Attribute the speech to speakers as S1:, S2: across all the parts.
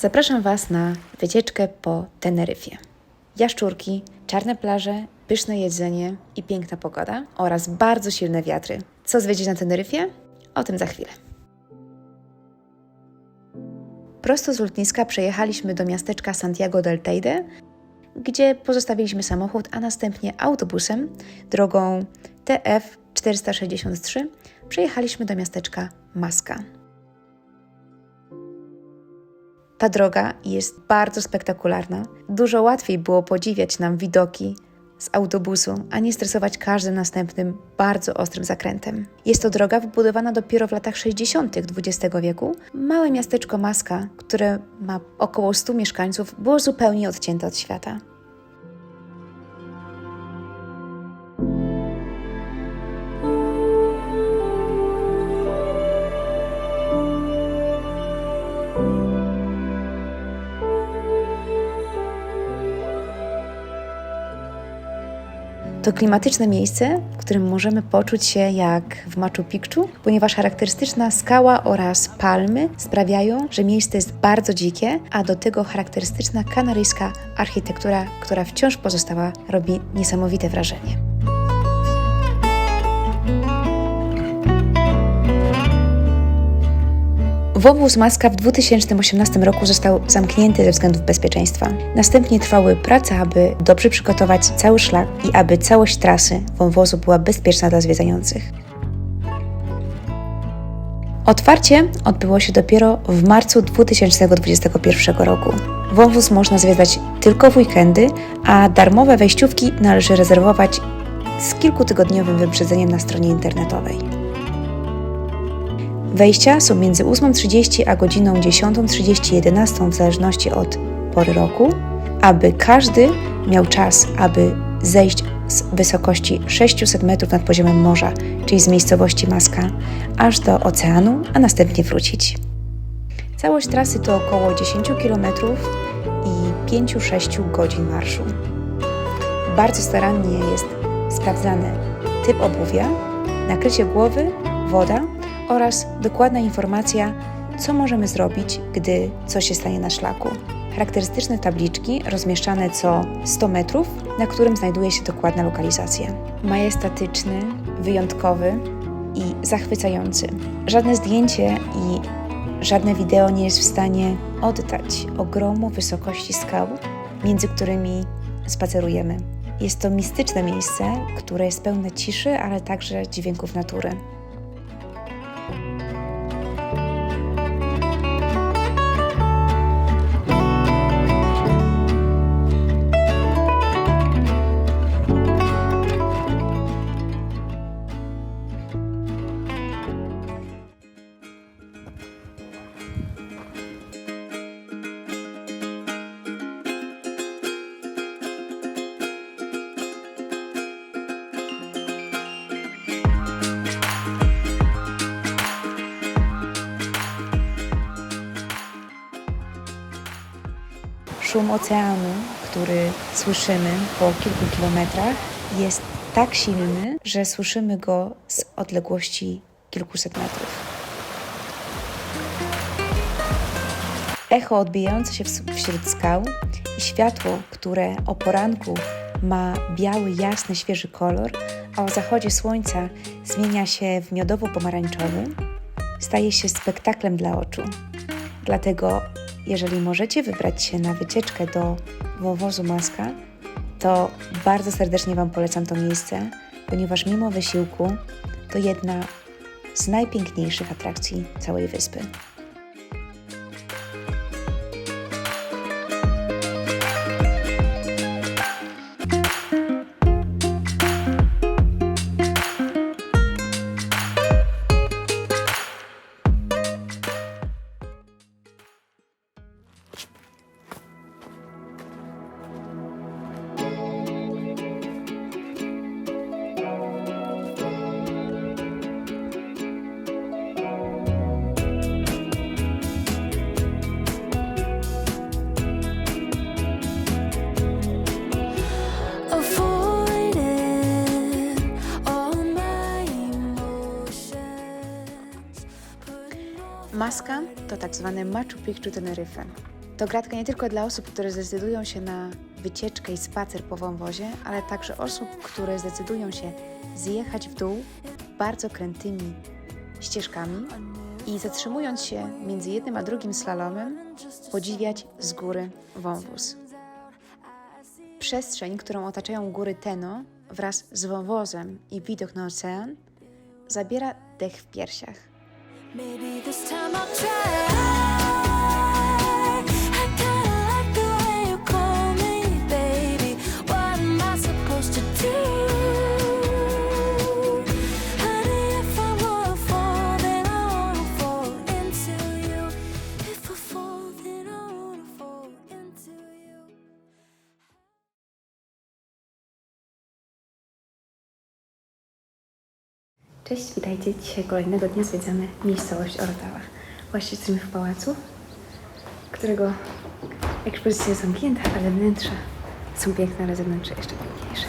S1: Zapraszam Was na wycieczkę po Teneryfie. Jaszczurki, czarne plaże, pyszne jedzenie i piękna pogoda oraz bardzo silne wiatry. Co zwiedzić na Teneryfie? O tym za chwilę. Prosto z lotniska przejechaliśmy do miasteczka Santiago del Teide, gdzie pozostawiliśmy samochód, a następnie autobusem drogą TF 463 przejechaliśmy do miasteczka Masca. Ta droga jest bardzo spektakularna. Dużo łatwiej było podziwiać nam widoki z autobusu, a nie stresować każdym następnym bardzo ostrym zakrętem. Jest to droga wybudowana dopiero w latach 60. XX wieku. Małe miasteczko Maska, które ma około 100 mieszkańców, było zupełnie odcięte od świata. To klimatyczne miejsce, w którym możemy poczuć się jak w Machu Picchu, ponieważ charakterystyczna skała oraz palmy sprawiają, że miejsce jest bardzo dzikie, a do tego charakterystyczna kanaryjska architektura, która wciąż pozostała, robi niesamowite wrażenie. Wąwóz Maska w 2018 roku został zamknięty ze względów bezpieczeństwa. Następnie trwały prace, aby dobrze przygotować cały szlak i aby całość trasy wąwozu była bezpieczna dla zwiedzających. Otwarcie odbyło się dopiero w marcu 2021 roku. Wąwóz można zwiedzać tylko w weekendy, a darmowe wejściówki należy rezerwować z kilkutygodniowym wyprzedzeniem na stronie internetowej. Wejścia są między 8.30 a godziną 10.30-11 w zależności od pory roku, aby każdy miał czas, aby zejść z wysokości 600 metrów nad poziomem morza, czyli z miejscowości Maska, aż do oceanu, a następnie wrócić. Całość trasy to około 10 km i 5-6 godzin marszu. Bardzo starannie jest sprawdzany typ obuwia, nakrycie głowy, woda oraz dokładna informacja, co możemy zrobić, gdy coś się stanie na szlaku. Charakterystyczne tabliczki rozmieszczane co 100 metrów, na którym znajduje się dokładna lokalizacja. Majestatyczny, wyjątkowy i zachwycający. Żadne zdjęcie i żadne wideo nie jest w stanie oddać ogromu wysokości skał, między którymi spacerujemy. Jest to mistyczne miejsce, które jest pełne ciszy, ale także dźwięków natury. Szum oceanu, który słyszymy po kilku kilometrach, jest tak silny, że słyszymy go z odległości kilkuset metrów. Echo odbijające się wśród skał i światło, które o poranku ma biały, jasny, świeży kolor, a o zachodzie słońca zmienia się w miodowo-pomarańczowy, staje się spektaklem dla oczu. Dlatego, jeżeli możecie wybrać się na wycieczkę do wąwozu Maska, to bardzo serdecznie Wam polecam to miejsce, ponieważ mimo wysiłku to jedna z najpiękniejszych atrakcji całej wyspy. Maska to tak zwane Machu Picchu Teneryfe. To gratka nie tylko dla osób, które zdecydują się na wycieczkę i spacer po wąwozie, ale także osób, które zdecydują się zjechać w dół bardzo krętymi ścieżkami i zatrzymując się między jednym a drugim slalomem, podziwiać z góry wąwóz. Przestrzeń, którą otaczają góry Teno wraz z wąwozem i widok na ocean, zabiera dech w piersiach.
S2: Maybe this time I'll try.
S1: Cześć, witajcie. Dzisiaj kolejnego dnia zwiedzamy miejscowość Orotava. Właśnie jesteśmy w pałacu, którego ekspozycja jest zamknięta, ale wnętrza są piękne, ale zewnętrze jeszcze piękniejsze.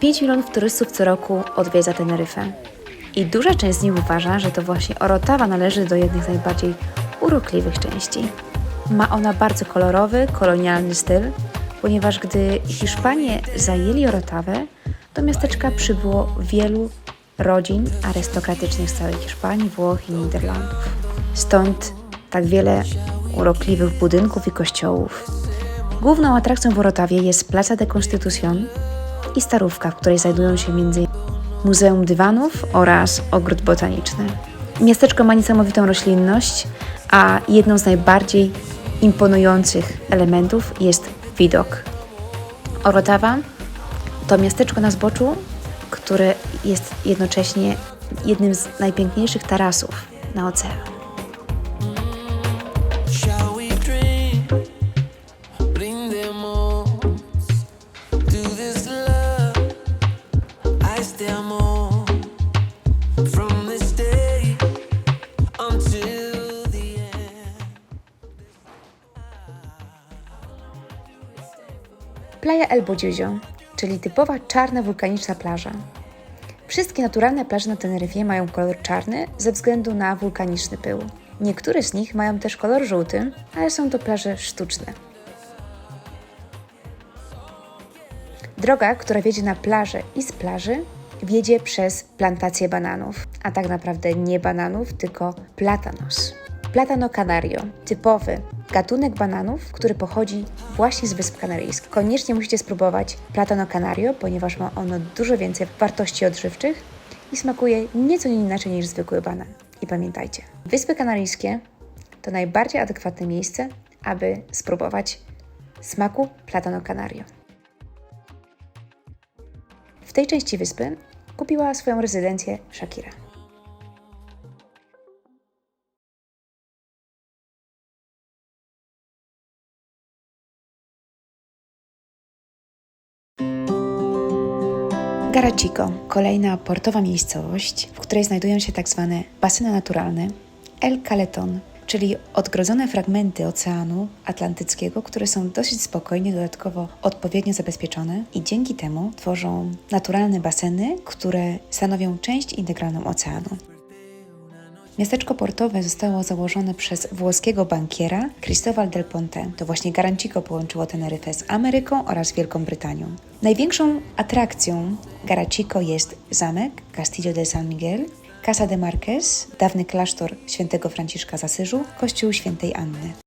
S1: Pięć milionów turystów co roku odwiedza Teneryfę. I duża część z nich uważa, że to właśnie Orotava należy do jednych z najbardziej urokliwych części. Ma ona bardzo kolorowy, kolonialny styl, ponieważ gdy Hiszpanie zajęli Orotawę, do miasteczka przybyło wielu rodzin arystokratycznych z całej Hiszpanii, Włoch i Niderlandów. Stąd tak wiele urokliwych budynków i kościołów. Główną atrakcją w Orotawie jest Plaza de Constitución i Starówka, w której znajdują się między Muzeum Dywanów oraz Ogród Botaniczny. Miasteczko ma niesamowitą roślinność, a jedną z najbardziej imponujących elementów jest widok. Orotawa to miasteczko na zboczu, które jest jednocześnie jednym z najpiękniejszych tarasów na ocean. Playa El Bodziuzio, czyli typowa czarna wulkaniczna plaża. Wszystkie naturalne plaże na Teneryfie mają kolor czarny ze względu na wulkaniczny pył. Niektóre z nich mają też kolor żółty, ale są to plaże sztuczne. Droga, która wiedzie na plażę i z plaży, wiedzie przez plantację bananów, a tak naprawdę nie bananów, tylko platanos. Platano canario, typowy gatunek bananów, który pochodzi właśnie z Wysp Kanaryjskich. Koniecznie musicie spróbować platano canario, ponieważ ma ono dużo więcej wartości odżywczych i smakuje nieco inaczej niż zwykły banan. I pamiętajcie, Wyspy Kanaryjskie to najbardziej adekwatne miejsce, aby spróbować smaku platano canario. W tej części wyspy kupiła swoją rezydencję Shakira. Garachico, kolejna portowa miejscowość, w której znajdują się tak zwane baseny naturalne El Caleton, czyli odgrodzone fragmenty Oceanu Atlantyckiego, które są dosyć spokojnie, dodatkowo odpowiednio zabezpieczone i dzięki temu tworzą naturalne baseny, które stanowią część integralną oceanu. Miasteczko portowe zostało założone przez włoskiego bankiera Cristobal del Ponte. To właśnie Garancico połączyło Teneryfę z Ameryką oraz Wielką Brytanią. Największą atrakcją Garachico jest zamek Castillo de San Miguel, Casa de Marquez, dawny klasztor świętego Franciszka z Asyżu, kościół świętej Anny.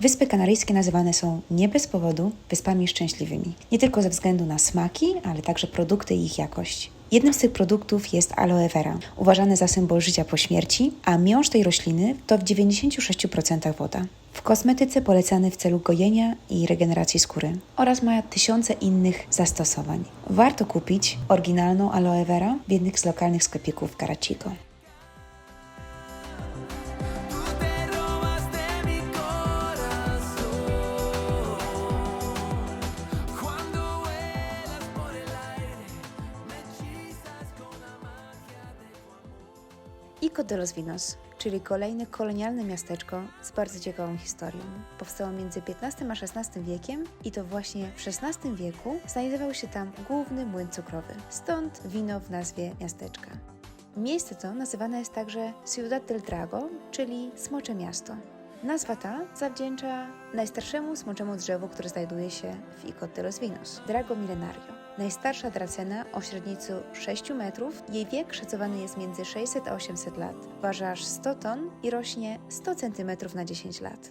S1: Wyspy Kanaryjskie nazywane są nie bez powodu wyspami szczęśliwymi. Nie tylko ze względu na smaki, ale także produkty i ich jakość. Jednym z tych produktów jest aloe vera, uważany za symbol życia po śmierci, a miąższ tej rośliny to w 96% woda. W kosmetyce polecany w celu gojenia i regeneracji skóry oraz ma tysiące innych zastosowań. Warto kupić oryginalną aloe vera w jednych z lokalnych sklepików w
S3: de
S1: los Vinos, czyli kolejne kolonialne miasteczko z bardzo ciekawą historią. Powstało między XV a XVI wiekiem i to właśnie w XVI wieku znajdował się tam główny młyn cukrowy. Stąd wino w nazwie miasteczka. Miejsce to nazywane jest także Ciudad del Drago, czyli Smocze Miasto. Nazwa ta zawdzięcza najstarszemu smoczemu drzewu, które znajduje się w Icod de los Vinos, Drago Milenario. Najstarsza dracena o średnicy 6 metrów, jej wiek szacowany jest między 600 a 800 lat. Waży aż 100 ton i rośnie 100 cm na 10 lat.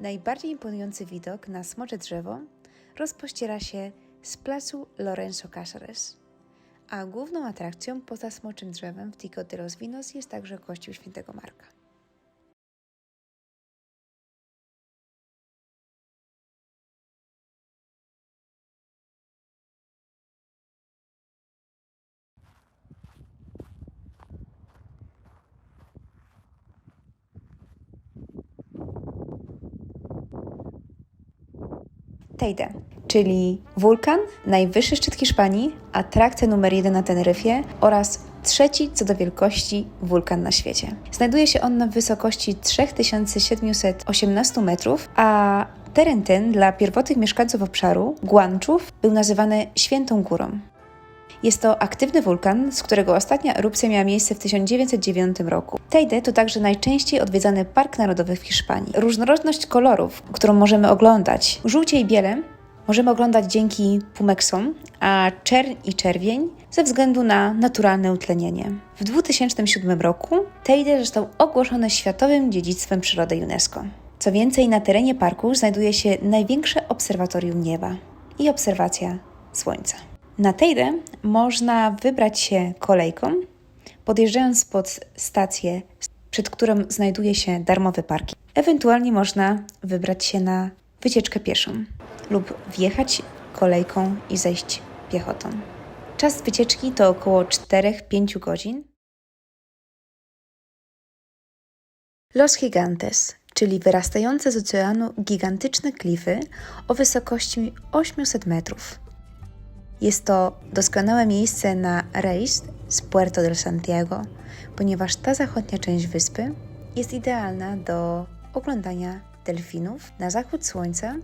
S1: Najbardziej imponujący widok na smocze drzewo rozpościera się z placu Lorenzo Casares. A główną atrakcją poza smoczym drzewem w Tico de los Vinos jest także kościół świętego Marka. Teide, czyli wulkan, najwyższy szczyt Hiszpanii, atrakcja numer jeden na Teneryfie oraz trzeci co do wielkości wulkan na świecie. Znajduje się on na wysokości 3718 metrów, a teren ten dla pierwotnych mieszkańców obszaru, Guanczów, był nazywany Świętą Górą. Jest to aktywny wulkan, z którego ostatnia erupcja miała miejsce w 1909 roku. Teide to także najczęściej odwiedzany park narodowy w Hiszpanii. Różnorodność kolorów, którą możemy oglądać, żółcie i biele, możemy oglądać dzięki pumeksom, a czerń i czerwień ze względu na naturalne utlenienie. W 2007 roku Teide został ogłoszony Światowym Dziedzictwem Przyrody UNESCO. Co więcej, na terenie parku znajduje się największe obserwatorium nieba i obserwacja Słońca. Na Teide można wybrać się kolejką, podjeżdżając pod stację, przed którą znajduje się darmowy parking. Ewentualnie można wybrać się na wycieczkę pieszą lub wjechać kolejką i zejść piechotą. Czas wycieczki to około 4-5 godzin. Los Gigantes, czyli wyrastające z oceanu gigantyczne klify o wysokości 800 metrów. Jest to doskonałe miejsce na rejs z Puerto del Santiago, ponieważ ta zachodnia część wyspy jest idealna do oglądania delfinów na zachód słońca,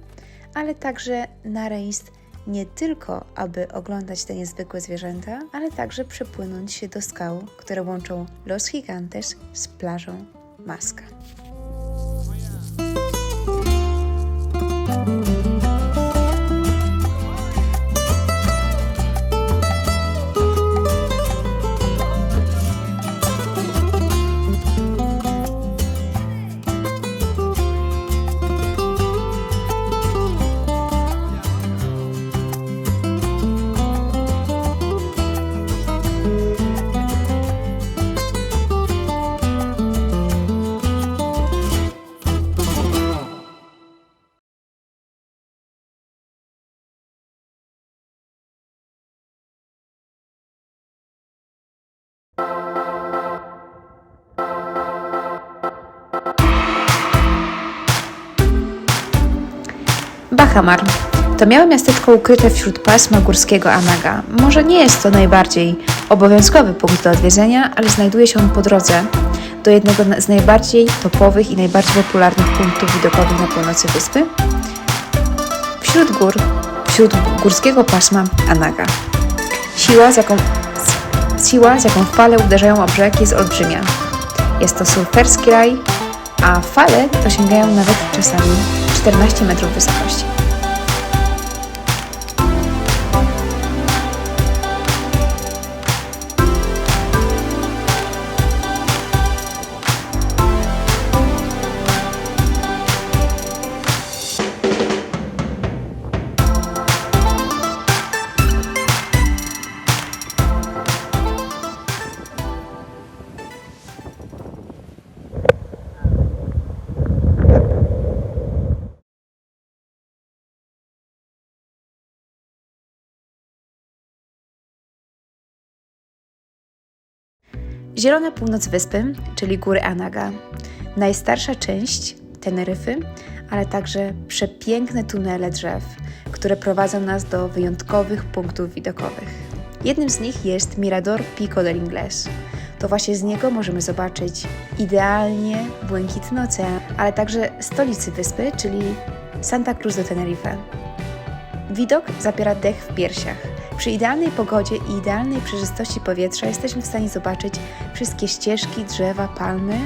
S1: ale także na rejs nie tylko, aby oglądać te niezwykłe zwierzęta, ale także przepłynąć się do skał, które łączą Los Gigantes z plażą Maska. To małe miasteczko ukryte wśród pasma górskiego Anaga. Może nie jest to najbardziej obowiązkowy punkt do odwiedzenia, ale znajduje się on po drodze do jednego z najbardziej topowych i najbardziej popularnych punktów widokowych na północy wyspy. Wśród gór, wśród górskiego pasma Anaga. Siła, z jaką, siła, z jaką fale uderzają o brzeg jest olbrzymia. Jest to surferski raj, a fale dosięgają nawet czasami 14 metrów wysokości. Zielona północ wyspy, czyli góry Anaga, najstarsza część Teneryfy, ale także przepiękne tunele drzew, które prowadzą nas do wyjątkowych punktów widokowych. Jednym z nich jest Mirador Pico del Ingles. to właśnie z niego możemy zobaczyć idealnie błękitny ocean, ale także stolicy wyspy, czyli Santa Cruz de Tenerife. Widok zapiera dech w piersiach. Przy idealnej pogodzie i idealnej przejrzystości powietrza jesteśmy w stanie zobaczyć wszystkie ścieżki, drzewa, palmy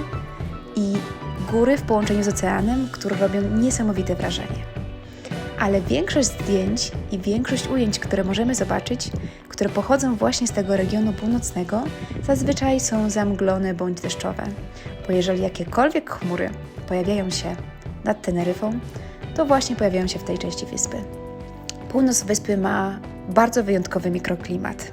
S1: i góry w połączeniu z oceanem, które robią niesamowite wrażenie. Ale większość zdjęć i większość ujęć, które możemy zobaczyć, które pochodzą właśnie z tego regionu północnego, zazwyczaj są zamglone bądź deszczowe. Bo jeżeli jakiekolwiek chmury pojawiają się nad Teneryfą, to właśnie pojawiają się w tej części wyspy. Północ wyspy ma bardzo wyjątkowy mikroklimat.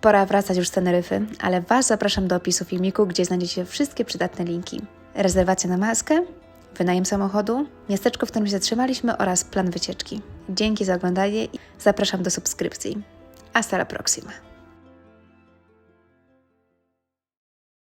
S1: Pora wracać już z Teneryfy, ale Was zapraszam do opisu filmiku, gdzie znajdziecie wszystkie przydatne linki. Rezerwacja na maskę, wynajem samochodu, miasteczko, w którym się zatrzymaliśmy oraz plan wycieczki. Dzięki za oglądanie i zapraszam do subskrypcji. Hasta la próxima.